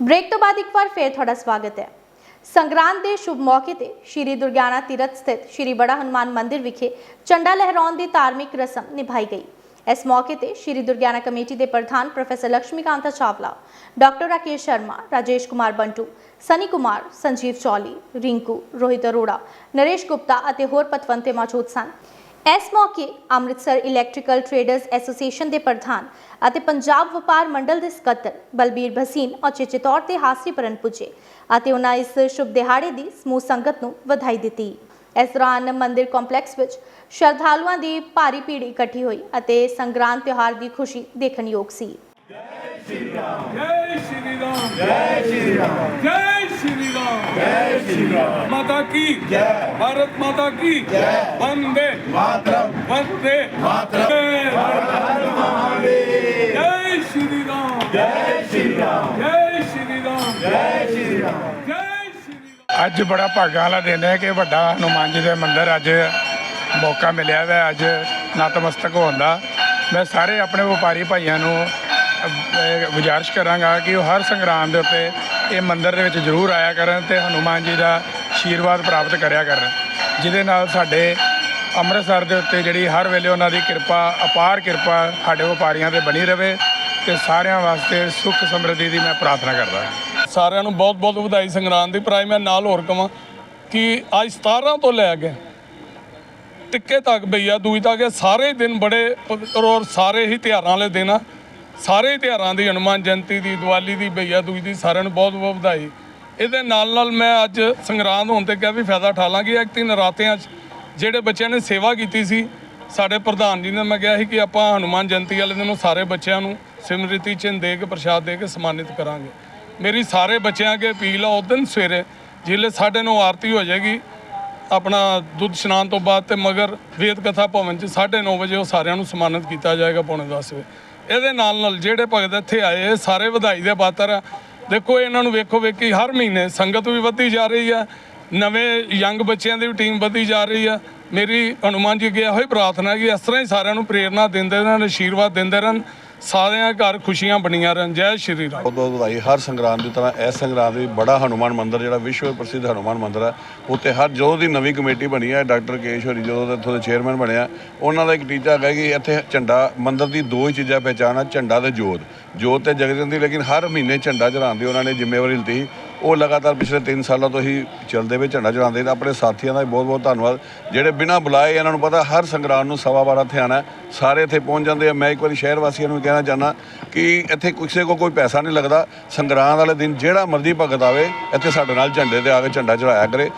Break ਤੋਂ ਬਾਅਦ ਇੱਕ ਵਾਰ ਫੇਰ ਤੁਹਾਡਾ ਸਵਾਗਤ ਹੈ। ਸੰਗਰਾਂਦ ਦੇ ਸ਼ੁਭ ਮੌਕੇ ਤੇ ਸ਼੍ਰੀ ਦੁਰਗਿਆਨਾ ਤੀਰਥ ਸਥਿਤ ਸ਼੍ਰੀ ਬੜਾ ਹਨੂਮਾਨ ਮੰਦਿਰ ਵਿਖੇ ਝੰਡਾ ਲਹਿਰਾਉਣ ਦੀ ਧਾਰਮਿਕ ਰਸਮ ਨਿਭਾਈ ਗਈ। ਇਸ ਮੌਕੇ ਤੇ ਸ਼੍ਰੀ ਦੁਰਗਿਆਨਾ ਕਮੇਟੀ ਦੇ ਪ੍ਰਧਾਨ ਪ੍ਰੋਫੈਸਰ ਲక్ష్ਮੀਕਾਂਤਾ ਚਾਵਲਾ, ਡਾਕਟਰ ਰਾਕੇਸ਼ ਸ਼ਰਮਾ, ਰਾਜੇਸ਼ ਕੁਮਾਰ ਬੰਟੂ, ਸਨੀ ਕੁਮਾਰ, ਸੰਜੀਵ ਚੌਲੀ, ਰਿੰਕੂ, ਰੋਹਿਤ ਅਰੋੜਾ, ਨਰੇਸ਼ ਗੁਪਤਾ ਅਤੇ ਹੋਰ ਪਤਵੰਤੇ ਮੌਜੂਦ ਸਨ। ਇਸ ਮੌਕੇ ਅੰਮ੍ਰਿਤਸਰ ਇਲੈਕਟ੍ਰੀਕਲ ਟ੍ਰੇਡਰਸ ਐਸੋਸੀਏਸ਼ਨ ਦੇ ਪ੍ਰਧਾਨ ਅਤੇ ਪੰਜਾਬ ਵਪਾਰ ਮੰਡਲ ਦੇ ਸਕੱਤਰ ਬਲਬੀਰ ਭਸੀਨ ਔਚੇਚੇ ਤੌਰ ਤੇ ਹਾਸੀ ਹਾਸਰੀਪਰਨ ਪੁੱਜੇ ਅਤੇ ਉਹਨਾਂ ਇਸ ਸ਼ੁਭ ਦਿਹਾੜੇ ਦੀ ਸਮੂਹ ਸੰਗਤ ਨੂੰ ਵਧਾਈ ਦਿੱਤੀ। ਇਸ ਦੌਰਾਨ ਮੰਦਿਰ ਕੰਪਲੈਕਸ ਵਿੱਚ ਸ਼ਰਧਾਲੂਆਂ ਦੀ ਭਾਰੀ ਭੀੜ ਇਕੱਠੀ ਹੋਈ ਅਤੇ ਸੰਗਰਾਂਦ ਤਿਉਹਾਰ ਦੀ ਖੁਸ਼ੀ ਦੇਖਣਯੋਗ ਸੀ। ਜੈ ਸ਼੍ਰੀ ਰਾਮ। ਜੈ ਸ਼੍ਰੀ ਰਾਮ। ਜੈ ਸ਼੍ਰੀ ਰਾਮ। माता की जय भारत माता की जय वंदे मातरम वंदे मातरम जय श्री राम जय श्री राम जय श्री राम जय श्री राम जय श्री राम ਅੱਜ ਬੜਾ ਭਾਗਾਂ ਵਾਲਾ ਦਿਨ ਹੈ ਕਿ ਵੱਡਾ ਹਨੂਮਾਨ ਜੀ ਦੇ ਮੰਦਿਰ ਅੱਜ ਮੌਕਾ ਮਿਲਿਆ ਹੈ ਅੱਜ ਨਤਮਸਤਕ ਹੋਣ ਦਾ ਮੈਂ ਸਾਰੇ ਆਪਣੇ ਵਪਾਰੀ ਭਾਈਆਂ ਨੂੰ ਅਹ, ਗੁਜ਼ਾਰਿਸ਼ ਕਰਾਂਗਾ ਕਿ ਉਹ ਹਰ ਸੰਗਰਾਮ ਦੇ ਉੱਤੇ ਇਹ ਮੰਦਿਰ ਦੇ ਵਿੱਚ ਜ਼ਰੂਰ ਆਇਆ ਕਰਨ ਤੇ ਹਨੂਮਾਨ ਜੀ ਦਾ ਆਸ਼ੀਰਵਾਦ ਪ੍ਰਾਪਤ ਕਰਿਆ ਕਰਨ, ਜਿਹਦੇ ਨਾਲ ਸਾਡੇ ਅੰਮ੍ਰਿਤਸਰ ਦੇ ਉੱਤੇ ਜਿਹੜੀ ਹਰ ਵੇਲੇ ਉਹਨਾਂ ਦੀ ਕਿਰਪਾ, ਅਪਾਰ ਕਿਰਪਾ ਸਾਡੇ ਵਪਾਰੀਆਂ ਤੇ ਬਣੀ ਰਵੇ ਤੇ ਸਾਰਿਆਂ ਵਾਸਤੇ ਸੁੱਖ ਸਮਰਿੱਧੀ ਦੀ ਮੈਂ ਪ੍ਰਾਰਥਨਾ ਕਰਦਾ ਸਾਰਿਆਂ ਨੂੰ ਬਹੁਤ ਬਹੁਤ ਵਧਾਈ ਸੰਗਰਾਂਦ ਦੀ ਭਰਾਈ ਮੈਂ ਨਾਲ ਹੋਰ ਕਵਾਂ ਕਿ ਅੱਜ 17 ਤੋਂ ਲੈ ਕੇ ਟਿੱਕੇ ਤੱਕ ਭਈਆ ਦੂਜ ਤੱਕ ਇਹ ਸਾਰੇ ਦਿਨ ਬੜੇ ਔਰ ਸਾਰੇ ਹੀ ਤਿਉਹਾਰਾਂ ਵਾਲੇ ਦਿਨ ਆ। ਸਾਰੇ ਹੀ ਤਿਉਹਾਰਾਂ ਦੀ ਹਨੂਮਾਨ ਜਯੰਤੀ ਦੀ, ਦੀਵਾਲੀ ਦੀ ਭਈਆ ਦੂਜ ਦੀ, ਸਾਰਿਆਂ ਨੂੰ ਬਹੁਤ ਬਹੁਤ ਵਧਾਈ। ਇਹਦੇ ਨਾਲ ਨਾਲ ਮੈਂ ਅੱਜ ਸੰਗਰਾਂਦ ਹੋਣ ਤੇ ਕਿਹਾ ਵੀ ਫਾਇਦਾ ਉਠਾ ਲਾਂਗੇ। ਇੱਕ ਤਿੰਨ ਰਾਤਿਆਂ 'ਚ ਜਿਹੜੇ ਬੱਚਿਆਂ ਨੇ ਸੇਵਾ ਕੀਤੀ ਸੀ, ਸਾਡੇ ਪ੍ਰਧਾਨ ਜੀ ਨੇ ਮੈਂ ਕਿਹਾ ਸੀ ਕਿ ਆਪਾਂ ਹਨੂਮਾਨ ਜਯੰਤੀ ਵਾਲੇ ਦਿਨ ਉਹ ਸਾਰੇ ਬੱਚਿਆਂ ਨੂੰ ਸਿਮਰਤੀ ਚਿੰਨ ਦੇ ਕੇ ਪ੍ਰਸ਼ਾਦ ਦੇ ਕੇ ਸਨਮਾਨਿਤ ਕਰਾਂਗੇ। ਮੇਰੀ ਸਾਰੇ ਬੱਚਿਆਂ ਅੱਗੇ ਅਪੀਲ ਆ, ਉਸ ਦਿਨ ਸਵੇਰੇ ਜਿਲੇ ਸਾਡੇ ਨੂੰ ਆਰਤੀ ਹੋ ਜਾਏਗੀ। ਆਪਣਾ ਦੁੱਧ ਇਸ਼ਨਾਨ ਤੋਂ ਬਾਅਦ ਤੇ ਮਗਰ ਵੇਦ ਕਥਾ ਭਵਨ ਚ 9:30 ਵਜੇ ਉਹ ਸਾਰਿਆਂ ਨੂੰ ਸਨਮਾਨਿਤ ਕੀਤਾ ਜਾਏਗਾ ਪੌਣੇ 10 ਵਜੇ। ਇਹਦੇ ਨਾਲ ਨਾਲ ਜਿਹੜੇ ਭਗਤ ਇੱਥੇ ਆਏ ਸਾਰੇ ਵਧਾਈ ਦੇ ਪਾਤਰ ਆ। ਦੇਖੋ, ਇਹਨਾਂ ਨੂੰ ਵੇਖੋ ਵੇਖੀ ਹਰ ਮਹੀਨੇ ਸੰਗਤ ਵੀ ਵੱਧਦੀ ਜਾ ਰਹੀ ਆ। ਨਵੇਂ ਯੰਗ ਬੱਚਿਆਂ ਦੀ ਵੀ ਟੀਮ ਵੱਧਦੀ ਜਾ ਰਹੀ ਆ। ਮੇਰੀ ਹਨੂਮਾਨ ਜੀ ਅੱਗੇ ਇਹੋ ਹੀ ਪ੍ਰਾਰਥਨਾ ਕਿ ਇਸ ਤਰ੍ਹਾਂ ਹੀ ਸਾਰਿਆਂ ਨੂੰ ਪ੍ਰੇਰਣਾ ਦਿੰਦੇ ਰਹਿਣ, ਆਸ਼ੀਰਵਾਦ ਦਿੰਦੇ ਰਹਿਣ। ਸਾਰਿਆਂ ਘਰ ਖੁਸ਼ੀਆਂ ਬਣੀਆਂ ਰਹਿਣ। ਜੈ ਸ਼੍ਰੀ ਰਾਮ। ਬਹੁਤ ਬਹੁਤ ਵਧਾਈ। ਹਰ ਸੰਗਰਾਂਦ ਦੀ ਤਰ੍ਹਾਂ ਇਸ ਸੰਗਰਾਂਦ ਵੀ ਬੜਾ ਹਨੂਮਾਨ ਮੰਦਿਰ, ਜਿਹੜਾ ਵਿਸ਼ਵ ਪ੍ਰਸਿੱਧ ਹਨੂਮਾਨ ਮੰਦਿਰ ਹੈ ਉੱਤੇ ਹਰ ਜਦੋਂ ਦੀ ਨਵੀਂ ਕਮੇਟੀ ਬਣੀ ਹੈ, ਡਾਕਟਰ ਕੇਸ਼ਵਰੀ ਜਦੋਂ ਦੇ ਇੱਥੋਂ ਦੇ ਚੇਅਰਮੈਨ ਬਣਿਆ ਉਹਨਾਂ ਦਾ ਇੱਕ ਟੀਚਾ ਹੈਗਾ ਕਿ ਇੱਥੇ ਝੰਡਾ, ਮੰਦਿਰ ਦੀ ਦੋ ਹੀ ਚੀਜ਼ਾਂ ਪਹਿਚਾਣ ਆ, ਝੰਡਾ ਤੇ ਜੋਤ। ਜੋਤ ਤੇ ਜਗ ਜਾਂਦੀ ਲੇਕਿਨ ਹਰ ਮਹੀਨੇ ਝੰਡਾ ਚੜਾਉਣ ਦੀ ਉਹਨਾਂ ਨੇ, ਜ਼ਿੰਮੇਵਾਰੀ ਲਿੱਤੀ ਉਹ ਲਗਾਤਾਰ ਪਿਛਲੇ 3 ਸਾਲਾਂ ਤੋਂ ਹੀ ਚੱਲਦੇ ਵੇ ਝੰਡਾ ਚੜਾਉਂਦੇ ਨੇ। ਆਪਣੇ ਸਾਥੀਆਂ ਦਾ ਵੀ ਬਹੁਤ ਬਹੁਤ ਧੰਨਵਾਦ। ਜਿਹੜੇ ਬਿਨਾਂ ਬੁਲਾਏ ਇਹਨਾਂ ਨੂੰ ਪਤਾ, ਹਰ ਸੰਗਰਾਂਦ ਨੂੰ ਸਵਾ ਬਾਰਾਂ ਇੱਥੇ ਆਉਣਾ ਹੈ। ਸਾਰੇ ਇੱਥੇ ਪਹੁੰਚ ਜਾਂਦੇ ਆ। ਮੈਂ ਇੱਕ ਵਾਰੀ ਸ਼ਹਿਰ ਵਾਸੀਆਂ ਨੂੰ ਕਹਿਣਾ ਚਾਹੁੰਦਾ ਕਿ ਇੱਥੇ ਕਿਸੇ ਕੋ ਕੋਈ ਪੈਸਾ ਨਹੀਂ ਲੱਗਦਾ। ਸੰਗਰਾਂਦ ਵਾਲੇ ਦਿਨ ਜਿਹੜਾ ਮਰਜ਼ੀ ਭਗਤ ਆਵੇ, ਇੱਥੇ ਸਾਡੇ ਨਾਲ ਝੰਡੇ ਤੇ ਆ ਕੇ ਝੰਡਾ ਚੜਾਇਆ ਕਰੇ।